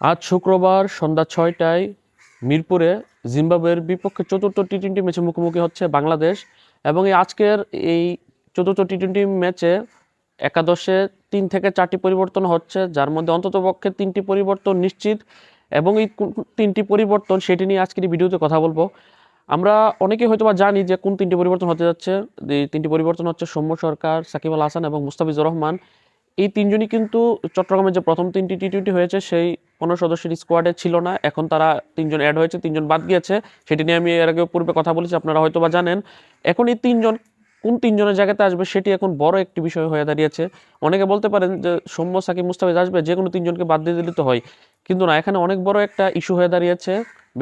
আজ শুক্রবার সন্ধ্যা ছয়টায় মিরপুরে জিম্বাবুয়ের বিপক্ষে চতুর্থ টি টোয়েন্টি ম্যাচে মুখোমুখি হচ্ছে বাংলাদেশ এবং এই আজকের এই চতুর্থ টি টোয়েন্টি ম্যাচে একাদশে তিন থেকে চারটি পরিবর্তন হচ্ছে, যার মধ্যে অন্ততপক্ষে তিনটি পরিবর্তন নিশ্চিত এবং এই তিনটি পরিবর্তন সেটি নিয়ে আজকের ভিডিওতে কথা বলব। আমরা অনেকেই হয়তো বা জানি যে কোন তিনটি পরিবর্তন হতে যাচ্ছে। তিনটি পরিবর্তন হচ্ছে সৌম্য সরকার, সাকিব আল হাসান এবং মুস্তাফিজুর রহমান। এই তিনজনই কিন্তু চট্টগ্রামের যে প্রথম তিনটি টি টোয়েন্টি হয়েছে, সেই কোনো সদস্যের স্কোয়াডে ছিল না। এখন তারা তিনজন অ্যাড হয়েছে, তিনজন বাদ গিয়েছে। সেটি নিয়ে আমি এর আগে পূর্বে কথা বলেছি, আপনারা হয়তো বা জানেন। এখন এই তিনজন কোন তিনজনের জায়গাতে আসবে সেটি এখন বড় একটি বিষয় হয়ে দাঁড়িয়েছে। অনেকে বলতে পারেন যে সৌম্য, সাকিব, মুস্তাফিজ আসবে যে কোনো তিনজনকে বাদ দিয়ে দিলে তো হয়। কিন্তু না, এখানে অনেক বড় একটা ইস্যু হয়ে দাঁড়িয়েছে।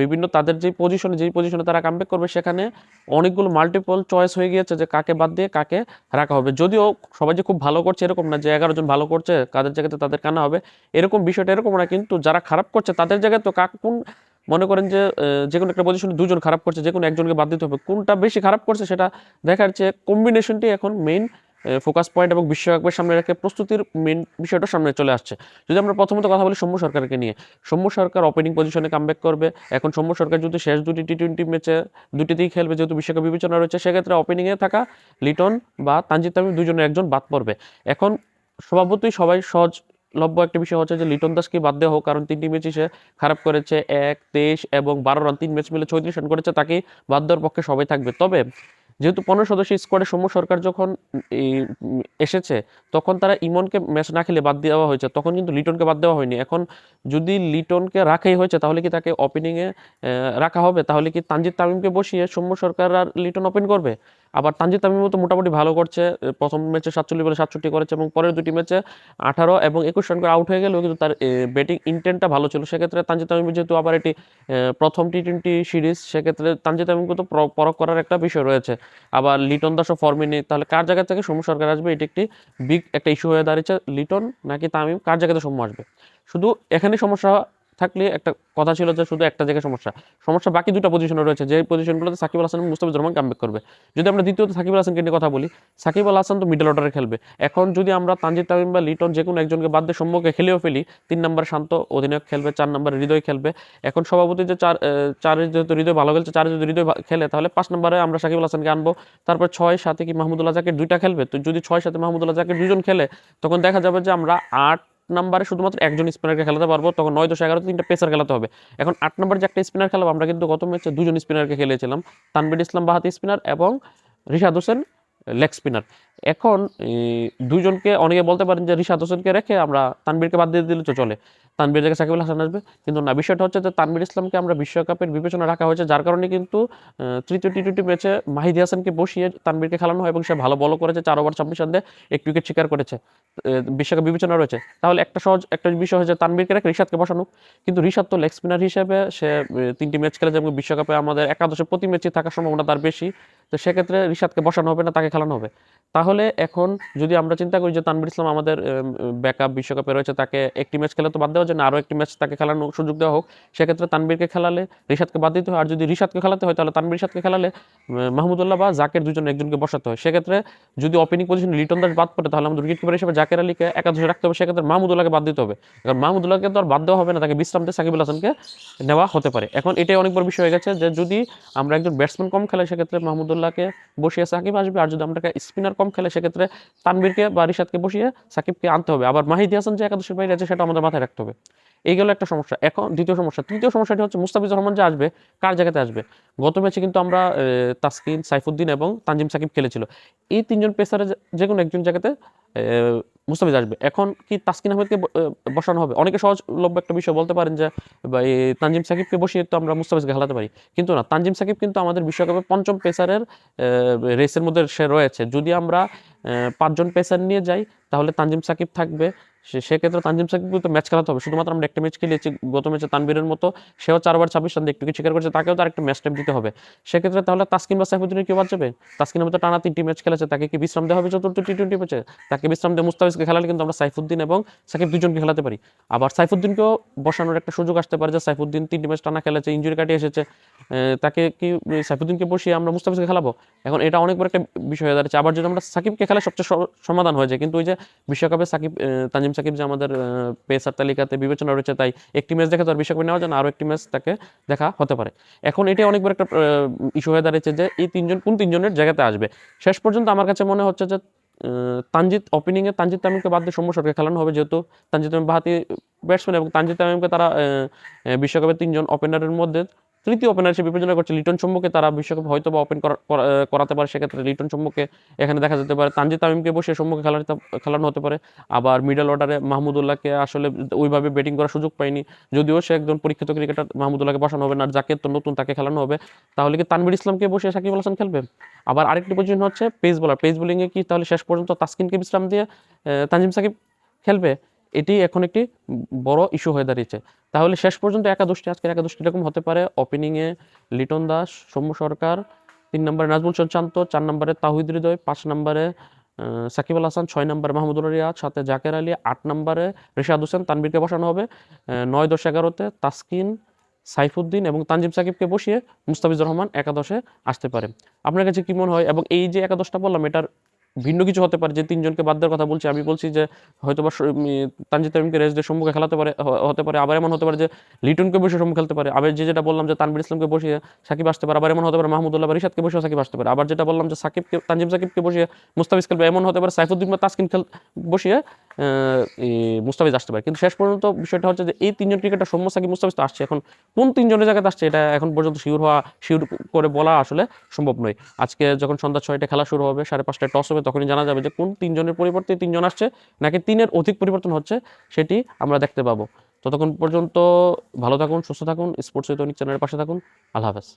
বিভিন্ন তাদের যে পজিশনে যেই পজিশনে তারা কামব্যাক করবে সেখানে অনেকগুলো মাল্টিপল চয়েস হয়ে গিয়েছে যে কাকে বাদ দিয়ে কাকে রাখা হবে। যদিও সবাই যে খুব ভালো করছে এরকম না যে এগারো জন ভালো করছে, কাদের জায়গাতে তাদের কানা হবে, এরকম বিষয়টা এরকম না। কিন্তু যারা খারাপ করছে তাদের জায়গায় তো কাকে কোন মনে করেন যে যে কোনো একটা পজিশনে দুজন খারাপ করছে যে কোনো একজনকে বাদ দিতে হবে। কোনটা বেশি খারাপ করছে সেটা দেখার চেয়ে কম্বিনেশনটি এখন মেইন ফোকাস পয়েন্ট এবং বিশ্বকাপের সামনে রেখে প্রস্তুতির মেন বিষয়টা সামনে চলে আসছে। যদি আমরা প্রথমত কথা বলি সৌম্য সরকারকে নিয়ে, সৌম্য সরকার ওপেনিং পজিশনে কামব্যাক করবে। এখন সৌম্য সরকার যদি শেষ দুটি টি টোয়েন্টি ম্যাচে দুটিতেই খেলবে, যেহেতু বিশ্বকাপ বিবেচনা রয়েছে, সেক্ষেত্রে ওপেনিংয়ে থাকা লিটন বা তানজিদ তামিম দুজনের একজন বাদ পড়বে। এখন স্বভাবতই সবাই সহজ লভ্য একটা বিষয় হচ্ছে যে লিটন দাসকে বাদ দেওয়া হোক, কারণ তিনটি ম্যাচই সে খারাপ করেছে, এক, তেইশ এবং বারো রান। তিন ম্যাচ মিলে ছয়ত্রিশ রান করেছে, তাকে বাদ দেওয়ার পক্ষে সবাই থাকবে। তবে যেহেতু পনেরো সদস্য স্কোয়াডে সৌম্য সরকার যখন এসেছে, তখন তারা ইমনকে ম্যাচ না খেলে বাদ দেওয়া হয়েছে। তখন কিন্তু লিটনকে বাদ দেওয়া হয়নি। এখন যদি লিটনকে রাখাই হয়েছে, তাহলে কি তাকে ওপেনিংয়ে রাখা হবে? তাহলে কি তানজিদ তামিমকে বসিয়ে সৌম্য সরকার আর লিটন ওপেন করবে? আবার তানজিদ তামিমও তো মোটামুটি ভালো করছে প্রথম ম্যাচে সাতচল্লিশ বলে সাতষট্টি করেছে এবং পরের দুটি ম্যাচে আঠারো এবং একুশ রান করে আউট হয়ে গেলেও কিন্তু তার ব্যাটিং ইন্টেন্টটা ভালো ছিল। সেক্ষেত্রে তানজিদ তামিম যেহেতু আবার এটি প্রথম টি টোয়েন্টি সিরিজ সেক্ষেত্রে তানজিদ তামিম কিন্তু প্র- পরখ করার একটা বিষয় রয়েছে। আবার লিটন দাসও ফর্মে নেই, তাহলে কার জায়গা থেকে সৌম্য সরকার আসবে? এটি একটি বিগ একটা ইস্যু হয়ে দাঁড়িয়েছে। লিটন নাকি তামিম, কার জায়গাতে সৌম্য আসবে? শুধু এখানে সমস্যা থাকলে একটা কথা ছিল যে শুধু একটা জায়গায় সমস্যা। সমস্যা বাকি দুটো পজিশনে রয়েছে। যে পজিশনগুলোতে সাকিব আল হাসান এবং মুস্তাফিজুর রহমান কামব্যাক করবে। যদি আমরা দ্বিতীয়ত সাকিব আল হাসানকে নিয়ে কথা বলি সাকিব আল হাসান তো মিডল অর্ডারে খেলবে। এখন যদি আমরা তানজিদ তামিম বা লিটন যে কোনো একজনকে বাদ দিয়ে সম্মুখে খেলেও ফেলি তিন নম্বর শান্ত অধিনায়ক খেলবে চার নম্বরে হৃদয় খেলবে। এখন সভাপতি যে চার আহ, চারে যেহেতু হৃদয় ভালো খেলছে চারে যদি হৃদয় খেলে তাহলে পাঁচ নম্বরে আমরা সাকিব আল হাসানকে আনব। তারপর ছয় সাথে কি মাহমুদুল্লাহ জাকের দুইটা খেলবে? তো যদি ছয় সাথে মাহমুদুল্লাহ জাকের দুজন খেলে তখন দেখা যাবে যে আমরা আট নাম্বারে শুধুমাত্র একজন স্পিনারকে খেলাতে পারব, তখন নয় দশ এগারো তিনটা পেসার খেলাতে হবে। এখন আট নম্বর যে একটা স্পিনার খেলাবো, আমরা কিন্তু গত ম্যাচে দুজন স্পিনারকে খেলেছিলাম তানবির ইসলাম বাহাতি স্পিনার এবং রিশাদ হোসেন লেগ স্পিনার। এখন এই, দুইজনকে অনেকে বলতে পারেন যে রিশাদ হোসেনকে রেখে আমরা তানবীরকে বাদ দিয়ে দিলে তো চলে। তানবীর জায়গায় সাকিব আল হাসান আসবে। কিন্তু না বিষয়টা হচ্ছে যে তানবীর ইসলামকে আমরা বিশ্বকাপের বিবেচনা রাখা হয়েছে যার কারণে কিন্তু তৃতীয় টি টোয়েন্টি ম্যাচে মাহিদি হাসানকে বসিয়ে তানবীরকে খেলানো হয় এবং সে ভালো বল করেছে চার ওভার ছাব্বিশ রান একটি উইকেট শিকার করেছে। বিশ্বকাপ বিবেচনা রয়েছে। তাহলে একটা সহজ একটা বিষয় হচ্ছে তানবীরকে রেখে রিশাদকে বসানো। কিন্তু রিশাদ তো লেগ স্পিনার হিসেবে সে তিনটি ম্যাচ খেলেছে এবং বিশ্বকাপে আমাদের একাদশে প্রতি ম্যাচে থাকার সম্ভাবনা তার বেশি। তো সেক্ষেত্রে রিশাদকে বসানো হবে না তাকে খেলানো হবে। তাহলে এখন যদি আমরা চিন্তা করি যে তানবির ইসলাম আমাদের ব্যাকআপ বিশ্বকাপে রয়েছে, তাকে একটি ম্যাচ খেলে তো বাদ দেওয়া যায় আরও একটি ম্যাচ তাকে খেলানোর সুযোগ দেওয়া হোক। সেক্ষেত্রে তানবীরকে খেলালে রিশাদকে বাদ দিতে হয়। আর যদি রিশাদকে খেলাতে হয়, তাহলে তানবীর রিশাদকে খেলালে মাহমুদুল্লাহ বা জাকের দুজন একজনকে বসাতে হয়। সেক্ষেত্রে যদি ওপেনিং পজিশনে লিটন দাস বাদ পড়ে, তাহলে আমাদের উইকেট কিপার হিসেবে জাকের আলীকে একাদশে রাখতে হবে। সেক্ষেত্রে মাহমুদুল্লাহকে বাদ দিতে হবে। কারণ মাহমুদুল্লাহকে তো আর বাদ দেওয়া হবে না, তাকে বিশ্রাম দিয়ে সাকিবুল হাসানকে নেওয়া হতে পারে। এখন এটাই অনেক বড় বিষয় হয়ে গেছে যে যদি আমরা একজন ব্যাটসম্যান কম খেলে, সেক্ষেত্রে মাহমুদুল্লাহকে বসিয়ে সাকিব আসবে। আর যদি আমরা স্পিনার কম খেলে সেক্ষেত্রে তানবীরকে বা রিশাদকে বসিয়ে সাকিবকে আনতে হবে। আবার মাহিদি হাসান যে একাদশের বাইরে আছে, সেটা আমাদের মাথায় রাখতে হবে। এই গেল একটা সমস্যা। এখন দ্বিতীয় সমস্যা। তৃতীয় সমস্যাটি হচ্ছে, মুস্তাফিজুর রহমান যে আসবে, কার জায়গাতে আসবে? গত ম্যাচে কিন্তু আমরা তাসকিন, সাইফুদ্দিন এবং তানজিম সাকিব খেলেছিল। এই তিনজন পেসারে যে কোনো একজন জায়গাতে মুস্তাফিজ আসবে। এখন কি তাসকিন আহমেদকে বসানো হবে? অনেকে সহজলভ্য একটা বিষয় বলতে পারেন যে এই তানজিম সাকিবকে বসিয়ে তো আমরা মুস্তাফিজকে হালাতে পারি। কিন্তু না, তানজিম সাকিব কিন্তু আমাদের বিশ্বকাপে পঞ্চম পেসারের রেসের মধ্যে সে রয়েছে। যদি আমরা পাঁচজন পেসার নিয়ে যাই, তাহলে তানজিম সাকিব থাকবে। সেক্ষেত্রে তানজিম সাকিব তো ম্যাচ খেলাতে হবে। শুধুমাত্র আমরা একটা ম্যাচ খেলেছি গত ম্যাচে তানবীরের মতো, সেও চারবার ছাব্বিশ রান একটু স্বীকার করেছে, তাকেও তার একটা ম্যাচ টাইম দিতে হবে। সেক্ষেত্রে তাহলে তাসকিন বা সাইফুদ্দিনের কেউ বাদ যাবে? তাসকিন আহমেদ তো টানা তিনটি ম্যাচ খেলেছে, তাকে কি বিশ্রাম দেওয়া হবে চতুর্থ টি টোয়েন্টি ম্যাচে তাকে বিশ্রাম দিয়ে মুস্তাফিজকে খেলালে কিন্তু আমরা সাইফুদ্দিন এবং সাকিব দুজনকে খেলাতে পারি। আবার সাইফুদ্দিনকেও বসানোর একটা সুযোগ আসতে পারে যে সাইফুদ্দিন তিনটি ম্যাচ টানা খেলেছে ইঞ্জুরি কাটিয়ে এসেছে। তাকে কি সাইফুদ্দিনকে বসিয়ে আমরা মুস্তাফিজকে খেলাবো? এখন এটা অনেক বড় একটা বিষয় হয়ে দাঁড়াচ্ছে। আবার যদি আমরা সাকিবকে খেলে সবচেয়ে সমাধান হয়ে যায়, কিন্তু ওই যে বিশ্বকাপে সাকিব তানজিম সাকিব যে আমাদের পেসার তালিকাতে বিবেচনা রয়েছে তাই একটি ম্যাচ দেখে তো আর বিশ্বকাপে নেওয়া যায় আরও একটি ম্যাচ তাকে দেখা হতে পারে। এখন এটা অনেক বড় একটা ইস্যু হয়ে দাঁড়িয়েছে যে এই তিনজন কোন তিনজনের জায়গাতে আসবে। শেষ পর্যন্ত আমার কাছে মনে হচ্ছে যে আহ, তানজিৎ ওপেনিংয়ে তানজিৎ তামিমকে বাদ দিয়ে সৌম্য সরকার খেলানো হবে যেহেতু তানজিৎ তামিম বাহাতি ব্যাটসম্যান এবং তানজিৎ তামিমকে তারা বিশ্বকাপের তিনজন ওপেনারের মধ্যে তৃতীয় ওপেনার হিসেবে বিবেচনা করছে লিটন চম্বুকে, তারা বিশ্বকাপে হয়তো বা ওপেন করাতে পারে, সেক্ষেত্রে লিটন চম্বুকে এখানে দেখা যেতে পারে। তানজিৎ তামিমকে বসে সম্মুখে খেলাতে খেলানো হতে পারে। আবার মিডল অর্ডারে মাহমুদুল্লাহকে আসলে ওইভাবে ব্যাটিং করার সুযোগ পায়নি। যদিও সে একজন পরীক্ষিত ক্রিকেটার মাহমুদুল্লাহকে বসানো হবে না যাকে তো নতুন তাকে খেলানো হবে। তাহলে কি তানভীর ইসলামকে বসে সাকিব আল হাসান খেলবে? আবার আরেকটি পজিশন হচ্ছে পেস বোলার পেস বোলিংয়ে কি তাহলে শেষ পর্যন্ত তাসকিনকে বিশ্রাম দিয়ে তানজিম সাকিব খেলবে? এটি এখন একটি বড় ইস্যু হয়ে দাঁড়িয়েছে। তাহলে শেষ পর্যন্ত একাদশটি, আজকের একাদশটি এরকম হতে পারে? ওপেনিংয়ে লিটন দাস, সৌম্য সরকার, তিন নম্বরে নাজমুল শান্ত চার নম্বরে তাহিদ হৃদয়, পাঁচ নম্বরে সাকিব আল হাসান, ছয় নম্বরে মাহমুদুল রিয়াদ সাথে জাকের আলী, আট নম্বরে রেশাদ হোসেন তানবীরকে বসানো হবে। নয় দশ এগারোতে তাসকিন, সাইফুদ্দিন এবং তানজিম সাকিবকে বসিয়ে মুস্তাফিজুর রহমান একাদশে আসতে পারে। আপনার কাছে কি মনে হয়? এবং এই যে একাদশটা বললাম, এটার ভিন্ন কিছু হতে পারে, যে তিনজনকে বাদ দেওয়ার কথা বলছি, আমি বলছি যে হয়তো বা তানজিদ তামিমকে রেসদের সম্মুখে খেলাতে পারে হতে পারে, আবার এমন হতে পারে যে লিটনকে বসে সম্মুখে খেলতে পারে, আবার যে যেটা বললাম যে তানবির ইসলামকে বসিয়ে সাকিব আসতে পারে, আবার এমন হতে পারে মাহমুদুল্লাহ রিশাদকে বসিয়ে সাকিব আসতে পারে, আবার যেটা বললাম যে সাকিবকে, তানজিম সাকিবকে বসিয়ে মুস্তাফিজ খেলবে, এমন হতে পারে সাইফুদ্দিন বা তাসকিন খেল, বসিয়ে মুস্তাফিজ আসতে পারে। কিন্তু শেষ পর্যন্ত বিষয়টা হচ্ছে যে এই তিনজন ক্রিকেটার সৌম্য সাকিব, মুস্তাফিজ তো আসছে। এখন কোন তিনজনের জায়গাতে আসছে এটা এখন পর্যন্ত শিওর হওয়া, শিওর করে বলা আসলে সম্ভব নয়। আজকে যখন সন্ধ্যা ছয়টা খেলা শুরু হবে, সাড়ে পাঁচটায় টস হবে, তখনই জানা যাবে যে কোন তিনজনের পরিবর্তে তিনজন আসছে, নাকি তিনের অধিক পরিবর্তন হচ্ছে, সেটি আমরা দেখতে পাবো। ততক্ষণ পর্যন্ত ভালো থাকুন, সুস্থ থাকুন স্পোর্টস চ্যানেলের পাশে থাকুন। আল্লাহ হাফেজ।